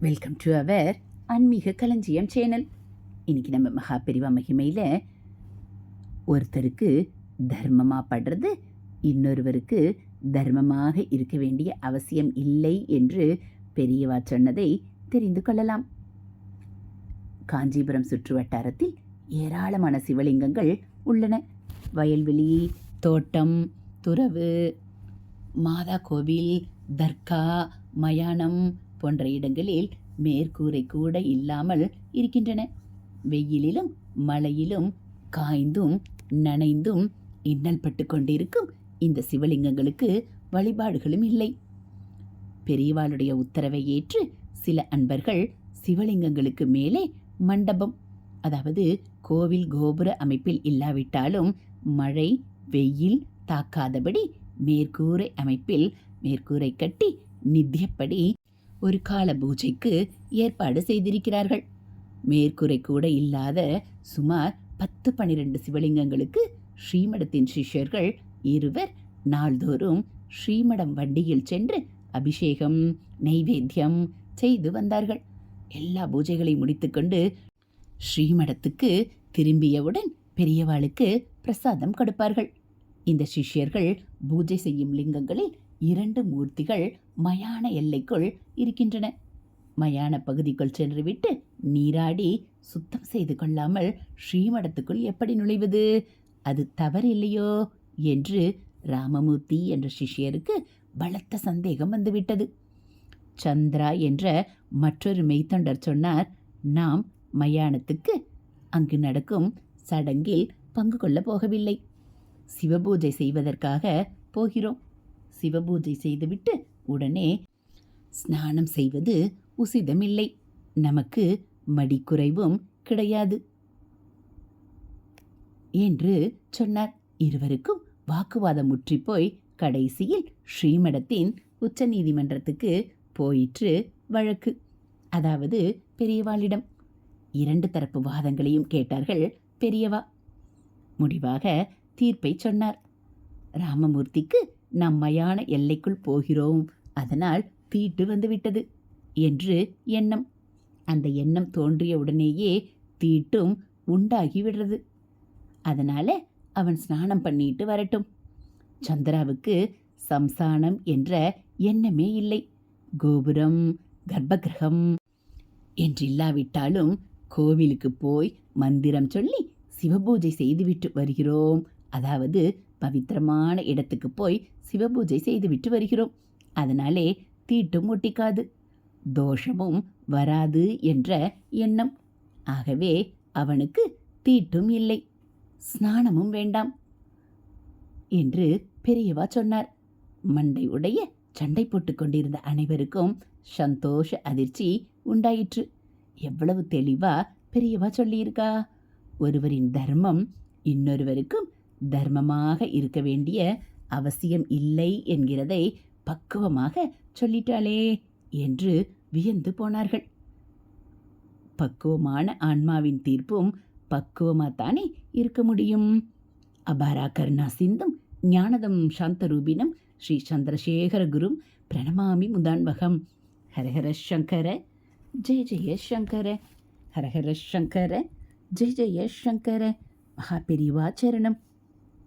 Welcome to our ஆன்மீக களஞ்சியம் channel இன்றைக்கி நம்ம மகா பெரிவா மகிமையில் ஒருத்தருக்கு தர்மமாக படுறது இன்னொருவருக்கு தர்மமாக இருக்க வேண்டிய அவசியம் இல்லை என்று பெரியவா சொன்னதை தெரிந்து கொள்ளலாம். காஞ்சிபுரம் சுற்று வட்டாரத்தில் ஏராளமான சிவலிங்கங்கள் உள்ளன. வயல்வெளி தோட்டம் துறவு மாதா கோவில் தர்கா மயானம் போன்ற இடங்களில் மேற்கூரை கூட இல்லாமல் இருக்கின்றன. வெயிலிலும் மழையிலும் காய்ந்தும் நனைந்தும் இன்னல் பட்டு கொண்டிருக்கும் இந்த சிவலிங்கங்களுக்கு வழிபாடுகளும் இல்லை. பெரியவாளுடைய உத்தரவை ஏற்று சில அன்பர்கள் சிவலிங்கங்களுக்கு மேலே மண்டபம் அதாவது கோவில் கோபுர அமைப்பில் இல்லாவிட்டாலும் மழை வெயில் தாக்காதபடி மேற்கூரை அமைப்பில் மேற்கூரை கட்டி நித்தியப்படி ஒரு கால பூஜைக்கு ஏற்பாடு செய்திருக்கிறார்கள். மேற்குறை கூட இல்லாத சுமார் பத்து பனிரெண்டு சிவலிங்கங்களுக்கு ஸ்ரீமடத்தின் சிஷ்யர்கள் இருவர் நாள்தோறும் ஸ்ரீமடம் வண்டியில் சென்று அபிஷேகம் நெய்வேத்தியம் செய்து வந்தார்கள். எல்லா பூஜைகளை முடித்துக்கொண்டு ஸ்ரீமடத்துக்கு திரும்பியவுடன் பெரியவாளுக்கு பிரசாதம் கொடுப்பார்கள். இந்த சிஷ்யர்கள் பூஜை செய்யும் லிங்கங்களில் இரண்டு மூர்த்திகள் மயான எல்லைக்குள் இருக்கின்றன. மயான பகுதிக்குள் சென்றுவிட்டு நீராடி சுத்தம் செய்து கொள்ளாமல் ஸ்ரீமடத்துக்குள் எப்படி நுழைவது? அது தவறில்லையோ? என்று ராமமூர்த்தி என்ற சிஷ்யருக்கு பலத்த சந்தேகம் வந்துவிட்டது. சந்திரா என்ற மற்றொரு மெய்த்தொண்டர் சொன்னார் நாம் மயானத்துக்கு அங்கு நடக்கும் சடங்கில் பங்கு கொள்ளப் போகவில்லை. சிவபூஜை செய்வதற்காக போகிறோம். சிவபூஜை செய்துவிட்டு உடனே ஸ்நானம் செய்வது உசிதமில்லை. நமக்கு மடிக்குறைவும் கிடையாது. என்று சொன்னார். இருவருக்கும் வாக்குவாதம் முற்றிப்போய் கடைசியில் ஸ்ரீமடத்தின் உச்ச நீதிமன்றத்துக்கு போயிற்று வழக்கு. அதாவது பெரியவாளிடம். இரண்டு தரப்பு வாதங்களையும் கேட்டார்கள் பெரியவா. முடிவாக தீர்ப்பை சொன்னார். ராமமூர்த்திக்கு நம்மையான எல்லைக்குள் போகிறோம். அதனால் தீட்டு வந்துவிட்டது என்று எண்ணம். அந்த எண்ணம் தோன்றிய உடனேயே தீட்டும் உண்டாகி விடுறது அதனால அவன் ஸ்நானம் பண்ணிட்டு வரட்டும். சந்திராவுக்கு சம்சானம் என்ற எண்ணமே இல்லை. கோபுரம் கர்ப்பகிரகம் என்றில்லாவிட்டாலும் கோவிலுக்கு போய் மந்திரம் சொல்லி சிவபூஜை செய்துவிட்டு வருகிறோம். அதாவது பவித்திரமான இடத்துக்கு போய் சிவபூஜை செய்துவிட்டு வருகிறோம். அதனாலே தீட்டும் ஒட்டிக்காது. தோஷமும் வராது என்ற எண்ணம். ஆகவே அவனுக்கு தீட்டும் இல்லை. ஸ்நானமும் வேண்டாம் என்று பெரியவா சொன்னார். மண்டை உடைய சண்டை போட்டுக் கொண்டிருந்த அனைவருக்கும் சந்தோஷ அதிர்ச்சி உண்டாயிற்று. எவ்வளவு தெளிவா பெரியவா சொல்லியிருக்கா? ஒருவரின் தர்மம் இன்னொருவருக்கும் தர்மமாக இருக்க வேண்டிய அவசியம் இல்லை என்கிறதை பக்குவமாக சொல்லிட்டாளே என்று வியந்து போனார்கள். பக்குவமான ஆன்மாவின் தீர்ப்பும் பக்குவமாத்தானே இருக்க முடியும்? அபாரா கருணா சிந்தும் ஞானதம் சாந்தரூபினம் ஸ்ரீ சந்திரசேகர குரும் பிரணமாமி முதான்பகம். ஹரஹர சங்கர ஜெய ஜெய சங்கர. ஹரஹர சங்கர ஜெய ஜெய சங்கர. மகாபெரிவா சரணம்.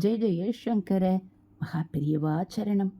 ஜெய ஜெய சங்கர மகாபிரியவா சரணம்.